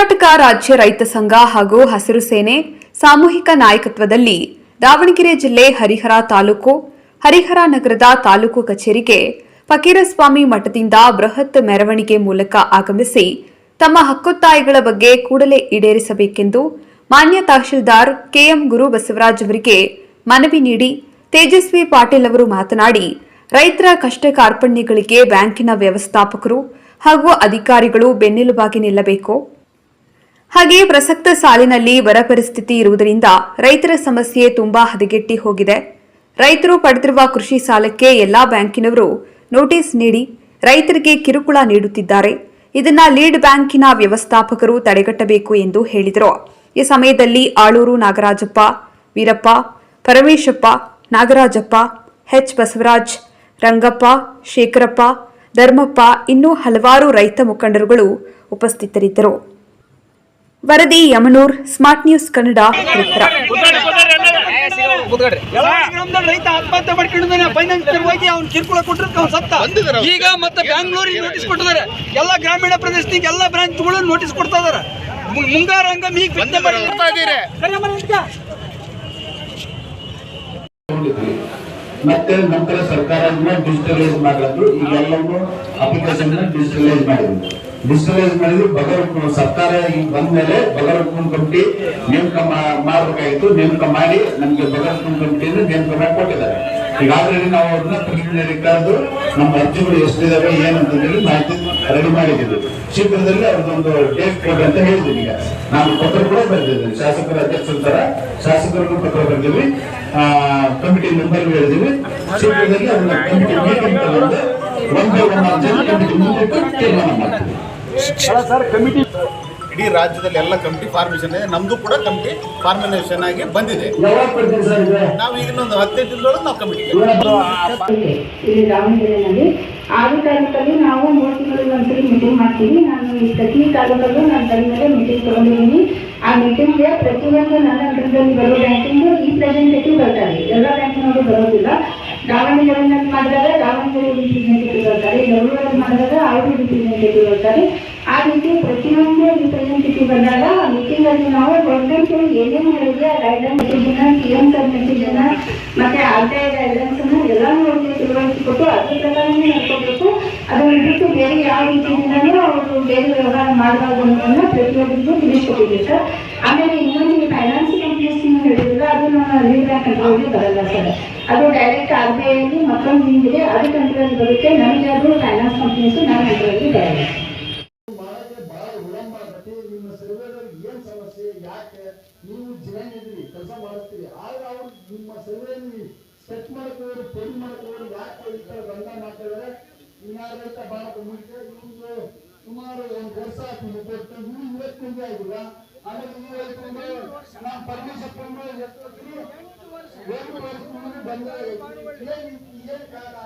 ಕರ್ನಾಟಕ ರಾಜ್ಯ ರೈತ ಸಂಘ ಹಾಗೂ ಹಸಿರು ಸೇನೆ ಸಾಮೂಹಿಕ ನಾಯಕತ್ವದಲ್ಲಿ ದಾವಣಗೆರೆ ಜಿಲ್ಲೆ ಹರಿಹರ ತಾಲೂಕು, ಹರಿಹರ ನಗರದ ತಾಲೂಕು ಕಚೇರಿಗೆ ಫಕೀರಸ್ವಾಮಿ ಮಠದಿಂದ ಬೃಹತ್ ಮೆರವಣಿಗೆ ಮೂಲಕ ಆಗಮಿಸಿ ತಮ್ಮ ಹಕ್ಕೊತ್ತಾಯಗಳ ಬಗ್ಗೆ ಕೂಡಲೇ ಈಡೇರಿಸಬೇಕೆಂದು ಮಾನ್ಯ ತಹಶೀಲ್ದಾರ್ ಕೆಎಂ ಗುರು ಬಸವರಾಜ್ ಅವರಿಗೆ ಮನವಿ ನೀಡಿ ತೇಜಸ್ವಿ ಪಾಟೀಲ್ ಅವರು ಮಾತನಾಡಿ, ರೈತರ ಕಷ್ಟ ಕಾರ್ಪಣ್ಯಗಳಿಗೆ ಬ್ಯಾಂಕಿನ ವ್ಯವಸ್ಥಾಪಕರು ಹಾಗೂ ಅಧಿಕಾರಿಗಳು ಬೆನ್ನೆಲುಬಾಗಿ ನಿಲ್ಲಬೇಕು. ಹಾಗೆಯೇ ಪ್ರಸಕ್ತ ಸಾಲಿನಲ್ಲಿ ಬರ ಪರಿಸ್ಥಿತಿ ಇರುವುದರಿಂದ ರೈತರ ಸಮಸ್ಯೆ ತುಂಬಾ ಹದಗೆಟ್ಟಿ ಹೋಗಿದೆ. ರೈತರು ಪಡೆದಿರುವ ಕೃಷಿ ಸಾಲಕ್ಕೆ ಎಲ್ಲಾ ಬ್ಯಾಂಕಿನವರು ನೋಟಿಸ್ ನೀಡಿ ರೈತರಿಗೆ ಕಿರುಕುಳ ನೀಡುತ್ತಿದ್ದಾರೆ. ಇದನ್ನ ಲೀಡ್ ಬ್ಯಾಂಕಿನ ವ್ಯವಸ್ಥಾಪಕರು ತಡೆಗಟ್ಟಬೇಕು ಎಂದು ಹೇಳಿದರು. ಈ ಸಮಯದಲ್ಲಿ ಆಳೂರು ನಾಗರಾಜಪ್ಪ, ವೀರಪ್ಪ, ಪರಮೇಶಪ್ಪ, ನಾಗರಾಜಪ್ಪ, ಎಚ್ ಬಸವರಾಜ್, ರಂಗಪ್ಪ, ಶೇಖರಪ್ಪ, ಧರ್ಮಪ್ಪ ಇನ್ನೂ ಹಲವಾರು ರೈತ ಮುಖಂಡರುಗಳು ಉಪಸ್ಥಿತರಿದ್ದರು. ವರದಿ ಯಮನೂರ್ ಸ್ಮಾರ್ಟ್ ನ್ಯೂಸ್ ಕನ್ನಡ ತ್ರಿಪುರ. ರೈತ ಆತ್ಮಹತ್ಯೆ ಮಾಡ್ಕೊಂಡಿದ್ದಾನೆ ಹೋಗಿ ಅವ್ನು ಕಿರುಕುಳ ಕೊಟ್ಟಿರ್ತ ಅವ್ನು ಸತ್ತ ಈಗ ಮತ್ತೆ ಬ್ಯಾಂಗ್ಳೂರಿಗೆ ನೋಟಿಸ್ ಕೊಟ್ಟಿದ್ದಾರೆ. ಎಲ್ಲ ಗ್ರಾಮೀಣ ಪ್ರದೇಶದಿಂದ ಎಲ್ಲ ಬ್ರಾಂಚ್ಗಳು ನೋಟಿಸ್ ಕೊಡ್ತಾ ಇದಾರೆ ಮುಂಗಾರಂಗ ಮುಂಗಾರು ಈಗ ಮತ್ತೆ ನಂತರ ಸರ್ಕಾರ ಡಿಜಿಟಲೈಸ್ ಮಾಡಲು ಈಗೆಲ್ಲವೂ ಅಪ್ಲಿಕೇಶನ್ ಡಿಜಿಟಲೈಸ್ ಮಾಡಿದ್ವಿ ಡಿಜಿಟಲೈಸ್ ಮಾಡಿದ್ವಿ ಬಗರ್ ಸರ್ಕಾರ ಈಗ ಬಂದ್ಮೇಲೆ ಬಗರ್ ಕಮಿಟಿ ನೇಮಕ ಮಾಡ್ಬೇಕಾಗಿತ್ತು. ನೇಮಕ ಮಾಡಿ ನಮ್ಗೆ ಬಗರ್ ಕಮಿಟಿಯನ್ನು ನೇಮಕ ಮಾಡಿ ಕೊಟ್ಟಿದ್ದಾರೆ ಈಗ ನಾವು ಅವ್ರನ್ನ ಪ್ರಿಲಿಮಿನರಿ ಕರೆದು ನಮ್ಮ ಅರ್ಜಿಗಳು ಎಷ್ಟಿದಾವೆ, ಏನಂತ ಹೇಳಿ ಮಾಹಿತಿ ರೆಡಿ ಮಾಡಿದ್ದೀವಿ. ಶೀಘ್ರದಲ್ಲಿ ಅವ್ರದ್ದೊಂದು ಡೇಟ್ ಕೊಡಿ ಅಂತ ಹೇಳಿದ್ದೀನಿ ಈಗ. ನಾನು ಪತ್ರ ಕೂಡ ಬರೆದಿದ್ದೀನಿ. ಶಾಸಕರ ಅಧ್ಯಕ್ಷರ ತರ ಶಾಸಕರಿಗೂ ಪತ್ರ ಬರೆದಿವಿ ಕಮಿಟಿ ಮೆಂಬರ್ ಹೇಳಿದೀವಿ ಶೀಘ್ರದಲ್ಲಿ ಅದನ್ನ ಕಮಿಟಿ ಮೀಟಿಂಗ್ ಒಂದು ಒಂದು ಕಮಿಟಿ ಮುಂದಿಟ್ಟು ತೀರ್ಮಾನ ಮಾಡ್ತೀವಿ. ಇಡೀ ರಾಜ್ಯದಲ್ಲಿ ಎಲ್ಲ ಕಮಿಟಿ ಫಾರ್ಮೇಷನ್ ಇದೆ. ನಮ್ದು ಕೂಡ ಕಮಿಟಿ ಫಾರ್ಮೇಷನ್ ಆಗಿ ಬಂದಿದೆ? ನಾವು ಈಗ ಒಂದು ಹದಿನೈದು ದಿನದೊಳಗೆ ನಾವು ಕಮಿಟಿ ಆರು ತಾರೀಕಲ್ಲಿ ನಾವು ಮೂರು ತಿಂಗಳಿಗೆ ಒಂದ್ಸರಿ ಮೀಟಿಂಗ್ ಮಾಡ್ತೀವಿ. ನಾನು ಈ ಪ್ರತಿ ತಾಲೂಕಲ್ಲೂ ನಾನು ತಲೆ ಮೇಲೆ ಮೀಟಿಂಗ್ ತಗೊಂಡಿದ್ದೀನಿ. ಆ ಮೀಟಿಂಗ್ಗೆ ಪ್ರತಿಯೊಂದು ನನ್ನ ಅಂಡರ್ದಲ್ಲಿ ಬರೋ ಬ್ಯಾಂಕಿಂಗು ಈ ಪ್ರೆಸೆಂಟೇಟಿವ್ ಬರ್ತಾರೆ. ಎಲ್ಲ ಬ್ಯಾಂಕಿನವರು ಬರೋದಿಲ್ಲ. ದಾವಣಗೆರೆಯಲ್ಲಿ ಮಾಡಿದಾಗ ದಾವಣಗೆರೆ ರಿಪ್ರೆಸೆಂಟೇಟಿವ್ ಬರ್ತಾರೆ ಬೆಂಗಳೂರಲ್ಲಿ ರೀತಿ ರಿಪ್ರೆಸೆಂಟೇಟಿವ್ ಇರ್ತದೆ ಆ ರೀತಿ ಪ್ರತಿಯೊಂದು ರಿಪ್ರೆಸೆಂಟೇಟಿವ್ ಬಂದಾಗ ಮೀಟಿಂಗ್ ಅಲ್ಲಿ ನಾವು ಗೌರ್ಮೆಂಟ್ ಏನೇನು ಹೇಳಿದೆ ಆ ಗೈಡ್ಲೈನ್ ಮೆಸೇಜನ್ನ ಟಿ ಎಂ ಸರ್ ಮೆಸೇಜನ್ನ ಮತ್ತೆ ಗೈಡ್ಲೈನ್ಸ್ ಅನ್ನ ಎಲ್ಲಾನು ಅವ್ರಿಗೆ ತಿಳುವಳಿಸಿಕೊಟ್ಟು ಅದ್ರ ಪ್ರಕಾರನೇ ನಡ್ಕೋಬೇಕು. ಅದು ಬಿಟ್ಟು ಬೇರೆ ಯಾವ ರೀತಿಯಿಂದಲೂ ಅವರು ಬೇರೆ ವ್ಯವಹಾರ ಮಾಡಬಾರ್ದು ಅನ್ನೋದನ್ನ ಪ್ರತಿಯೊಬ್ಬರಿಗೂ ತಿಳಿಸ್ಕೊಟ್ಟಿದ್ದೀವಿ ಸರ್ ಆಮೇಲೆ ಇನ್ನೊಂದು ಈ ಬ್ಯಾಂಕ್ ಕಂಟ್ರೋಲ್ಗೆ ಬರಲ್ಲ ಸರ್ ಅದು ಡೈರೆಕ್ಟ್ ಆರ್ ಬಿ ಐಲಿ ಮತ್ತೊಂದು ಹಿಂದಿದೆ ಅದು ಕಂಟ್ರೋಲ್ ಬರುತ್ತೆ ನಮಗೆ ಅದು ಫೈನಾನ್ಸ್ ಕಂಪ್ನೀಸ್ ನಮ್ಮ ಕಂಟ್ರೋಲ್ಗೆ ಬರಲ್ಲ ಸುಮಾರು ಒಂದು ವರ್ಷ ಆಯ್ತು ನೀವು ಇವತ್ತಿಂದ ಆಗಿಲ್ಲ ನಾನು ಪರ್ಮಿಷನ್ ತಗೊಂಡು ಎಷ್ಟೊತ್ತಿ ಎಂಟು ವರ್ಷ ಮುಂದೆ ಬಂದ ಏನು ಕಾರಣ